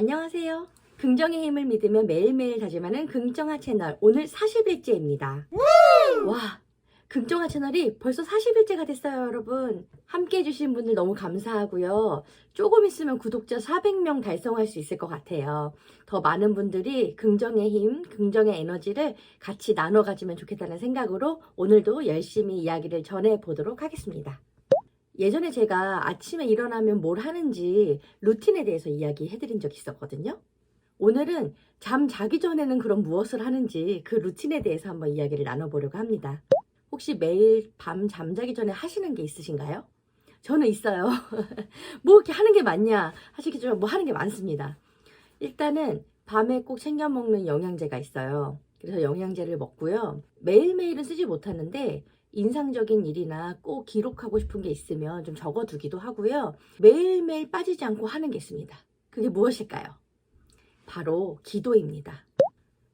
안녕하세요. 긍정의 힘을 믿으며 매일매일 다짐하는 긍정화 채널 오늘 40일째입니다. 와, 긍정화 채널이 벌써 40일째가 됐어요, 여러분. 함께 해주신 분들 너무 감사하고요. 조금 있으면 구독자 400명 달성할 수 있을 것 같아요. 더 많은 분들이 긍정의 힘, 긍정의 에너지를 같이 나눠 가지면 좋겠다는 생각으로 오늘도 열심히 이야기를 전해 보도록 하겠습니다. 예전에 제가 아침에 일어나면 뭘 하는지 루틴에 대해서 이야기해 드린 적이 있었거든요. 오늘은 잠 자기 전에는 그럼 무엇을 하는지 그 루틴에 대해서 한번 이야기를 나눠보려고 합니다. 혹시 매일 밤 잠자기 전에 하시는 게 있으신가요? 저는 있어요. 뭐 이렇게 하는 게 많냐 하시겠지만 뭐 하는 게 많습니다. 일단은 밤에 꼭 챙겨 먹는 영양제가 있어요. 그래서 영양제를 먹고요. 매일매일은 쓰지 못하는데 인상적인 일이나 꼭 기록하고 싶은 게 있으면 좀 적어두기도 하고요. 매일매일 빠지지 않고 하는 게 있습니다. 그게 무엇일까요? 바로 기도입니다.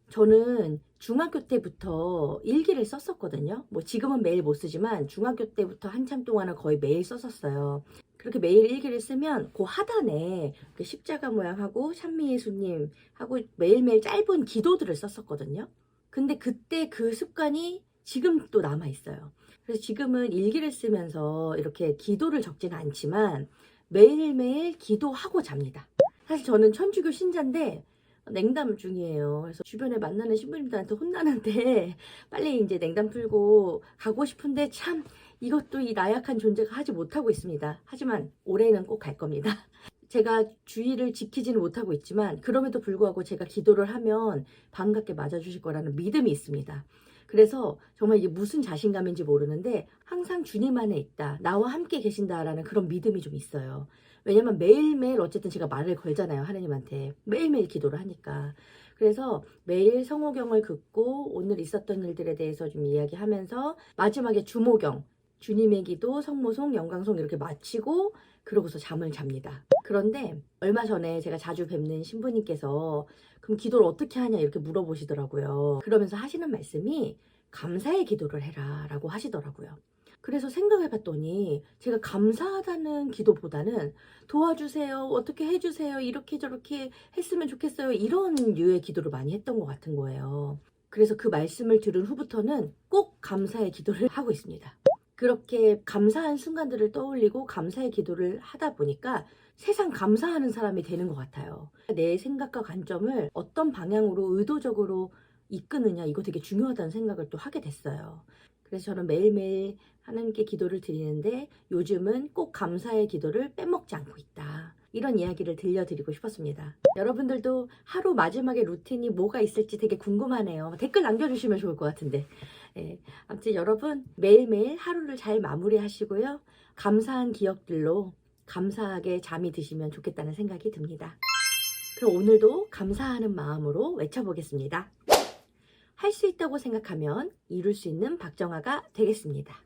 저는 중학교 때부터 일기를 썼었거든요. 뭐 지금은 매일 못 쓰지만 중학교 때부터 한참 동안은 거의 매일 썼었어요. 그렇게 매일 일기를 쓰면 그 하단에 그 십자가 모양하고 찬미예수님 하고 매일매일 짧은 기도들을 썼었거든요. 근데 그때 그 습관이 지금 또 남아 있어요. 그래서 지금은 일기를 쓰면서 이렇게 기도를 적지는 않지만 매일매일 기도하고 잡니다. 사실 저는 천주교 신자인데 냉담 중이에요. 그래서 주변에 만나는 신부님들한테 혼나는데 빨리 이제 냉담 풀고 가고 싶은데 참 이것도 이 나약한 존재가 하지 못하고 있습니다. 하지만 올해는 꼭 갈 겁니다. 제가 주의를 지키지는 못하고 있지만 그럼에도 불구하고 제가 기도를 하면 반갑게 맞아주실 거라는 믿음이 있습니다. 그래서 정말 이게 무슨 자신감인지 모르는데 항상 주님 안에 있다. 나와 함께 계신다라는 그런 믿음이 좀 있어요. 왜냐면 매일매일 어쨌든 제가 말을 걸잖아요. 하느님한테. 매일매일 기도를 하니까. 그래서 매일 성호경을 긋고 오늘 있었던 일들에 대해서 좀 이야기하면서 마지막에 주모경, 주님의 기도, 성모송, 영광송 이렇게 마치고 그러고서 잠을 잡니다. 그런데 얼마 전에 제가 자주 뵙는 신부님께서 그럼 기도를 어떻게 하냐 이렇게 물어보시더라고요. 그러면서 하시는 말씀이 감사의 기도를 해라 라고 하시더라고요. 그래서 생각해 봤더니 제가 감사하다는 기도보다는 도와주세요, 어떻게 해주세요, 이렇게 저렇게 했으면 좋겠어요. 이런 류의 기도를 많이 했던 것 같은 거예요. 그래서 그 말씀을 들은 후부터는 꼭 감사의 기도를 하고 있습니다. 그렇게 감사한 순간들을 떠올리고 감사의 기도를 하다 보니까 세상 감사하는 사람이 되는 것 같아요. 내 생각과 관점을 어떤 방향으로 의도적으로 이끄느냐 이거 되게 중요하다는 생각을 또 하게 됐어요. 그래서 저는 매일매일 하나님께 기도를 드리는데 요즘은 꼭 감사의 기도를 빼먹지 않고 있다. 이런 이야기를 들려드리고 싶었습니다. 여러분들도 하루 마지막에 루틴이 뭐가 있을지 되게 궁금하네요. 댓글 남겨주시면 좋을 것 같은데. 예, 아무튼 여러분 매일매일 하루를 잘 마무리하시고요. 감사한 기억들로 감사하게 잠이 드시면 좋겠다는 생각이 듭니다. 그럼 오늘도 감사하는 마음으로 외쳐보겠습니다. 할 수 있다고 생각하면 이룰 수 있는 박정아가 되겠습니다.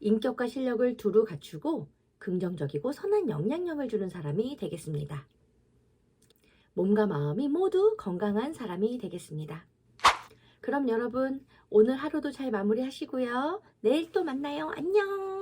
인격과 실력을 두루 갖추고 긍정적이고 선한 영향력을 주는 사람이 되겠습니다. 몸과 마음이 모두 건강한 사람이 되겠습니다. 그럼 여러분, 오늘 하루도 잘 마무리하시고요. 내일 또 만나요. 안녕!